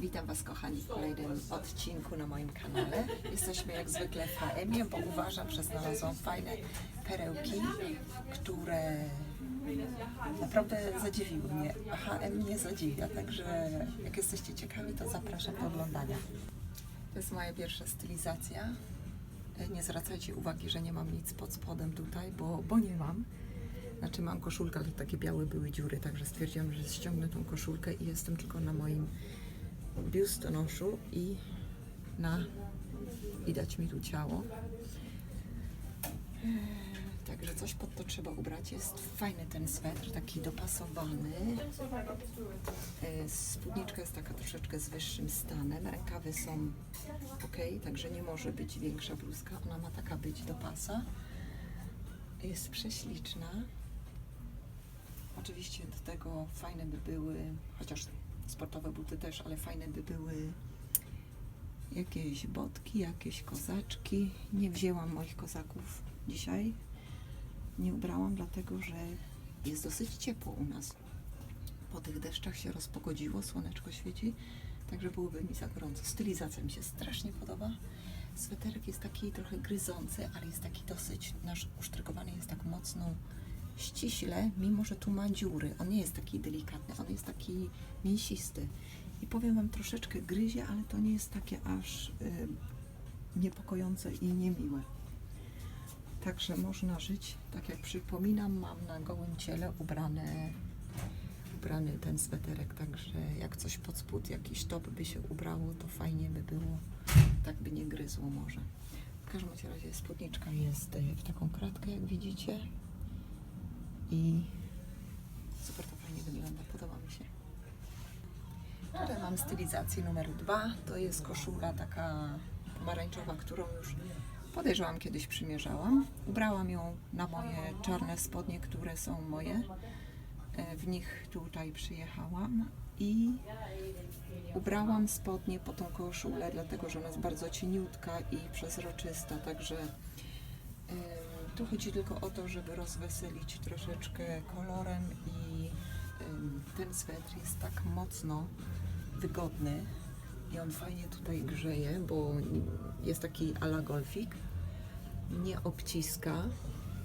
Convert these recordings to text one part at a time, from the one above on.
Witam Was kochani w kolejnym odcinku na moim kanale. Jesteśmy jak zwykle w HM-ie, bo uważam, że znalazłam fajne perełki, które naprawdę zadziwiły mnie. HM mnie zadziwia, także jak jesteście ciekawi, to zapraszam do oglądania. To jest moja pierwsza stylizacja. Nie zwracajcie uwagi, że nie mam nic pod spodem tutaj, bo, bo nie mam. Znaczy mam koszulkę, ale takie białe były dziury, także stwierdziłam, że ściągnę tą koszulkę i jestem tylko na moim biustonoszu i na widać mi tu ciało. Eee, Także coś pod to trzeba ubrać. Jest fajny ten swetr, taki dopasowany. Eee, Spódniczka jest taka troszeczkę z wyższym stanem. Rękawy są ok, także nie może być większa bluzka. Ona ma taka być do pasa. Jest prześliczna. Oczywiście do tego fajne by były, chociaż sportowe buty też, ale fajne by były jakieś botki, jakieś kozaczki. Nie wzięłam moich kozaków dzisiaj. Nie ubrałam, dlatego że jest dosyć ciepło u nas. Po tych deszczach się rozpogodziło, słoneczko świeci, także byłoby mi za gorąco. Stylizacja mi się strasznie podoba. Sweterek jest taki trochę gryzący, ale jest taki dosyć, nasz usztrykowany jest tak mocno ściśle, mimo że tu ma dziury. On nie jest taki delikatny, on jest taki mięsisty. I powiem Wam, troszeczkę gryzie, ale to nie jest takie aż y, niepokojące i niemiłe. Także można żyć, tak jak przypominam, mam na gołym ciele ubrane, ubrany ten sweterek, także jak coś pod spód, jakiś top by się ubrało, to fajnie by było, tak by nie gryzło może. W każdym razie spódniczka jest y, w taką kratkę, jak widzicie i super to fajnie wygląda, podoba mi się. Tutaj mam stylizację numer dwa. To jest koszula taka pomarańczowa, którą już podejrzewam kiedyś przymierzałam. Ubrałam ją na moje czarne spodnie, które są moje. E, W nich tutaj przyjechałam i ubrałam spodnie po tą koszulę, dlatego że ona jest bardzo cieniutka i przezroczysta, także em, tu chodzi tylko o to, żeby rozweselić troszeczkę kolorem i ten swetr jest tak mocno wygodny i on fajnie tutaj grzeje, bo jest taki ala golfik, nie obciska,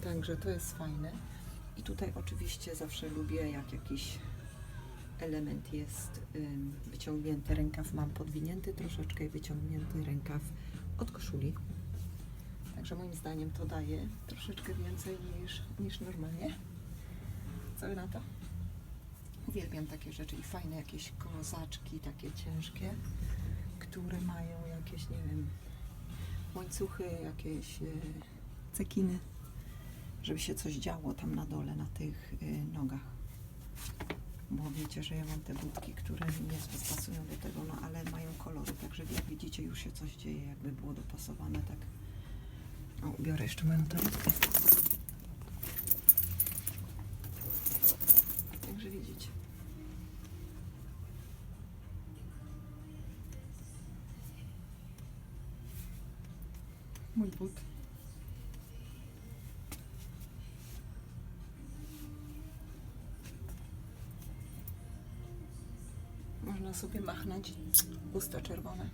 także to jest fajne. I tutaj oczywiście zawsze lubię, jak jakiś element jest wyciągnięty, rękaw mam podwinięty troszeczkę i wyciągnięty rękaw od koszuli. Także moim zdaniem to daje troszeczkę więcej niż, niż normalnie. Co na to? Uwielbiam takie rzeczy i fajne jakieś kozaczki, takie ciężkie, które mają jakieś, nie wiem, łańcuchy, jakieś e, cekiny, żeby się coś działo tam na dole, na tych e, nogach. Bo wiecie, że ja mam te budki, które niezbyt pasują do tego, no ale mają kolory, także jak widzicie już się coś dzieje, jakby było dopasowane tak. O, ubiorę jeszcze moją torebkę. Także widzicie. Mój but. Można sobie machnąć usta czerwone.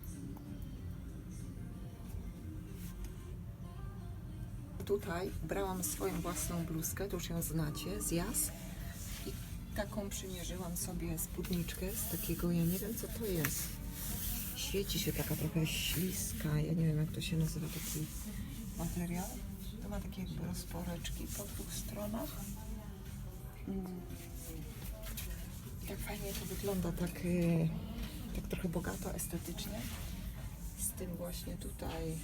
Tutaj brałam swoją własną bluzkę, to już ją znacie, z jas. I taką przymierzyłam sobie spódniczkę z takiego, ja nie wiem co to jest. Świeci się taka trochę śliska, ja nie wiem jak to się nazywa, taki materiał. To ma takie jakby rozporeczki po dwóch stronach. Mm. Tak fajnie to wygląda, tak, y, tak trochę bogato, estetycznie. Z tym właśnie tutaj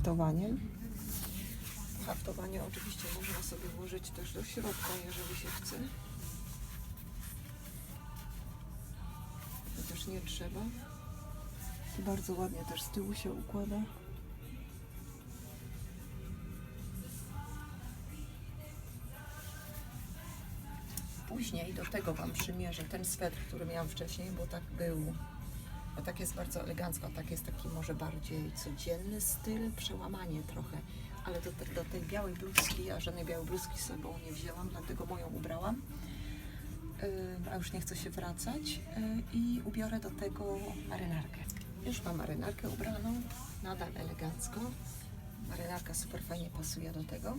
haftowaniem. Haftowanie oczywiście można sobie włożyć też do środka, jeżeli się chce. Chociaż nie trzeba. Bardzo ładnie też z tyłu się układa. Później do tego Wam przymierzę ten swetr, który miałam wcześniej, bo tak był, tak jest bardzo elegancko, a tak jest taki może bardziej codzienny styl, przełamanie trochę. Ale do, do tej białej bluzki, ja żadnej białej bluzki sobą nie wzięłam, dlatego moją ubrałam. y, a już nie chcę się wracać y, i ubiorę do tego marynarkę. Już mam marynarkę ubraną, nadal elegancko. Marynarka super fajnie pasuje do tego.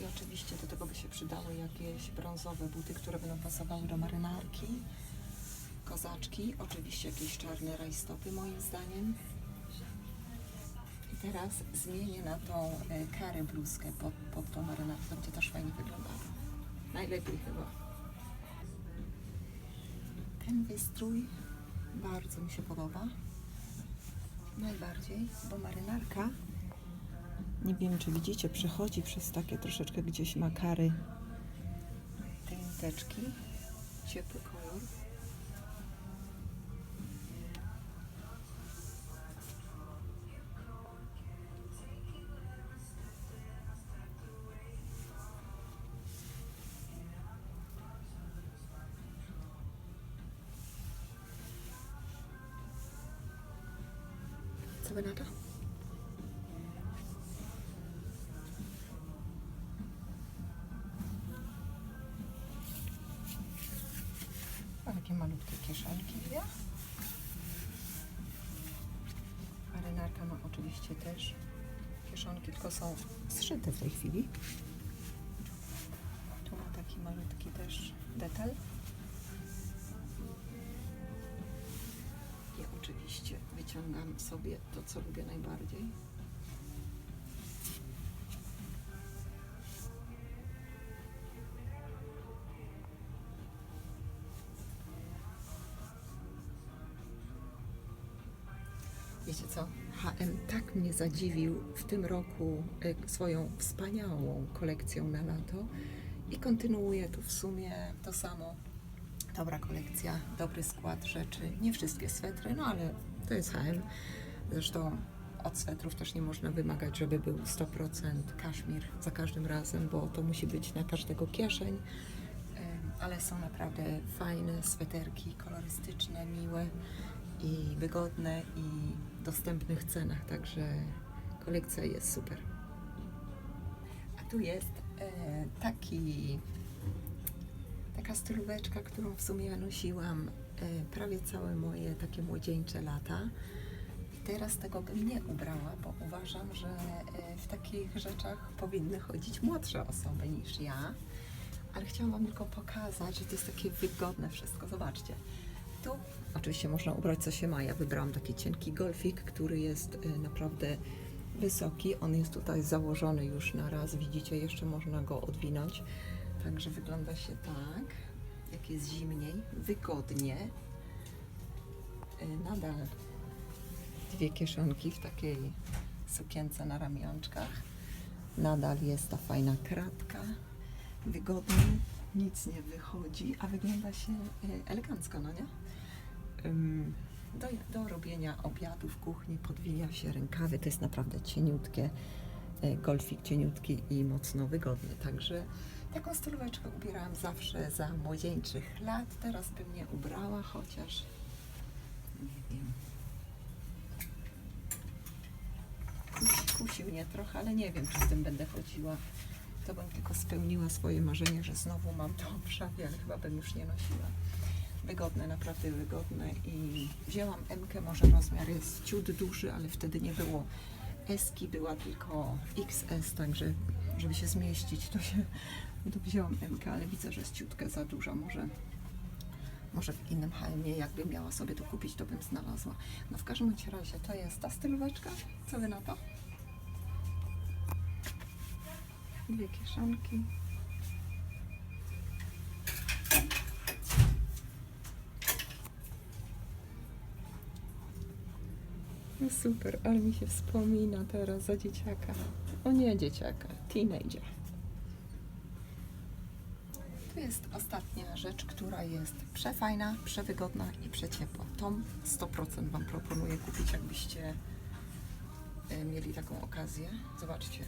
I oczywiście do tego by się przydały jakieś brązowe buty, które będą pasowały do marynarki. Kozaczki, oczywiście jakieś czarne rajstopy moim zdaniem. I teraz zmienię na tą e, karę bluzkę pod, pod tą marynarkę, to będzie też fajnie wyglądało. Najlepiej chyba. Ten wystrój bardzo mi się podoba. Najbardziej, bo marynarka, nie wiem czy widzicie, przechodzi przez takie troszeczkę gdzieś makary te niteczki. Ciepły kolor. Wy na to? A takie malutkie kieszonki dwie. Marynarka ma oczywiście też kieszonki, tylko są zszyte w tej chwili. Tu ma taki malutki też detal. Oczywiście wyciągam sobie to, co lubię najbardziej. Wiecie co? HM tak mnie zadziwił w tym roku e, swoją wspaniałą kolekcją na lato i kontynuuję tu w sumie to samo. Dobra kolekcja, dobry skład rzeczy. Nie wszystkie swetry, no ale to jest HM. Zresztą od swetrów też nie można wymagać, żeby był 100% kaszmir za każdym razem, bo to musi być na każdego kieszeń. Ale są naprawdę fajne sweterki, kolorystyczne, miłe i wygodne i w dostępnych cenach, także kolekcja jest super. A tu jest e, taki, taka stylóweczka, którą w sumie nosiłam e, prawie całe moje takie młodzieńcze lata. Teraz tego bym nie ubrała, bo uważam, że e, w takich rzeczach powinny chodzić młodsze osoby niż ja. Ale chciałam Wam tylko pokazać, że to jest takie wygodne wszystko. Zobaczcie. Tu oczywiście można ubrać co się ma. Ja wybrałam taki cienki golfik, który jest y, naprawdę wysoki. On jest tutaj założony już na raz. Widzicie, jeszcze można go odwinąć. Także wygląda się tak. Jak jest zimniej, wygodnie. Y, Nadal dwie kieszonki w takiej sukience na ramionczkach. Nadal jest ta fajna kratka. Wygodnie, nic nie wychodzi, a wygląda się y, elegancko, no nie? Do, do robienia obiadu w kuchni podwija się rękawy. To jest naprawdę cieniutkie. y, Golfik cieniutki i mocno wygodny. Także taką stylóweczkę ubierałam zawsze za młodzieńczych lat. Teraz bym nie ubrała, chociaż nie wiem. Kusi, kusi mnie trochę, ale nie wiem, czy z tym będę chodziła. To bym tylko spełniła swoje marzenie, że znowu mam to w szafie, ale chyba bym już nie nosiła. Wygodne, naprawdę wygodne i wzięłam M, może rozmiar jest ciut duży, ale wtedy nie było Eski, była tylko XS, także żeby się zmieścić, to się to wzięłam M, ale widzę, że jest ciutkę za duża, może może w innym HM-ie, jakbym miała sobie to kupić, to bym znalazła. No w każdym razie to jest ta stylóweczka. Co wy na to? Dwie kieszonki. No super, ale mi się wspomina teraz za dzieciaka. O nie dzieciaka, teenager. To jest ostatnia rzecz, która jest przefajna, przewygodna i przeciepła. Tą 100% Wam proponuję kupić, jakbyście e, mieli taką okazję. Zobaczcie,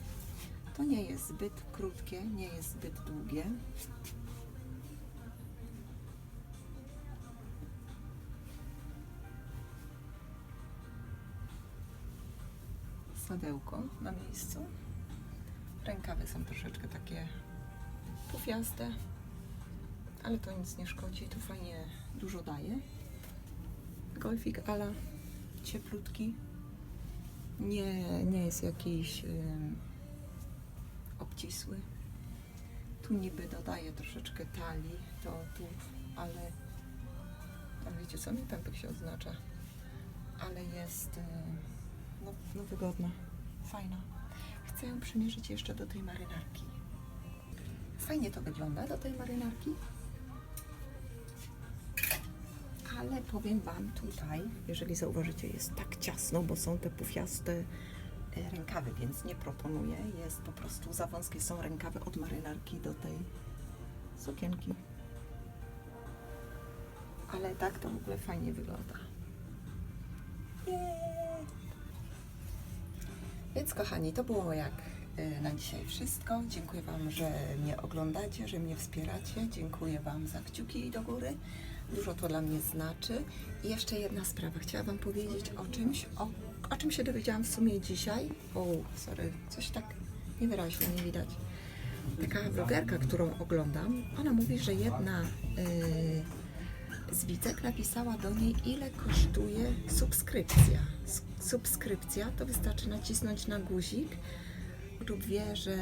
to nie jest zbyt krótkie, nie jest zbyt długie. Sadełko na miejscu. Rękawy są troszeczkę takie pufiaste, ale to nic nie szkodzi, to fajnie dużo daje. Golfik ala cieplutki. Nie, nie jest jakiś ym, obcisły. Tu niby dodaje troszeczkę talii, to tu, ale tam wiecie co mi pępek się oznacza. Ale jest ym, no, no wygodna, fajna. Chcę ją przymierzyć jeszcze do tej marynarki. Fajnie to wygląda do tej marynarki. Ale powiem Wam tutaj, jeżeli zauważycie, jest tak ciasno, bo są te pufiaste e, rękawy, więc nie proponuję. Jest po prostu za wąskie są rękawy od marynarki do tej sukienki. Ale tak to w ogóle fajnie wygląda. Więc kochani, to było jak y, na dzisiaj wszystko. Dziękuję Wam, że mnie oglądacie, że mnie wspieracie. Dziękuję Wam za kciuki do góry. Dużo to dla mnie znaczy. I jeszcze jedna sprawa. Chciałam Wam powiedzieć o czymś, o, o czym się dowiedziałam w sumie dzisiaj. O, sorry, coś tak niewyraźnie nie widać. Taka vlogerka, którą oglądam, ona mówi, że jedna y, z widzek napisała do niej, ile kosztuje subskrypcja. Subskrypcja to wystarczy nacisnąć na guzik lub wie, że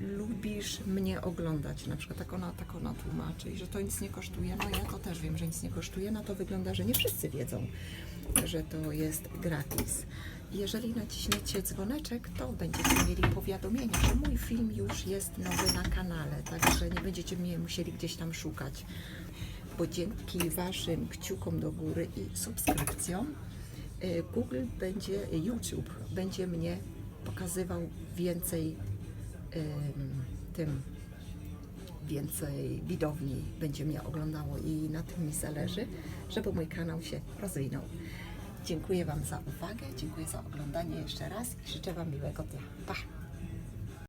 lubisz mnie oglądać. Na przykład tak ona, tak ona tłumaczy i że to nic nie kosztuje. No ja to też wiem, że nic nie kosztuje. No to wygląda, że nie wszyscy wiedzą, że to jest gratis. Jeżeli naciśniecie dzwoneczek, to będziecie mieli powiadomienie, że mój film już jest nowy na kanale, także nie będziecie mnie musieli gdzieś tam szukać bo dzięki Waszym kciukom do góry i subskrypcjom Google będzie, YouTube będzie mnie pokazywał więcej ym, tym więcej widowni będzie mnie oglądało i na tym mi zależy, żeby mój kanał się rozwinął. Dziękuję Wam za uwagę, dziękuję za oglądanie jeszcze raz i życzę Wam miłego dnia. Pa!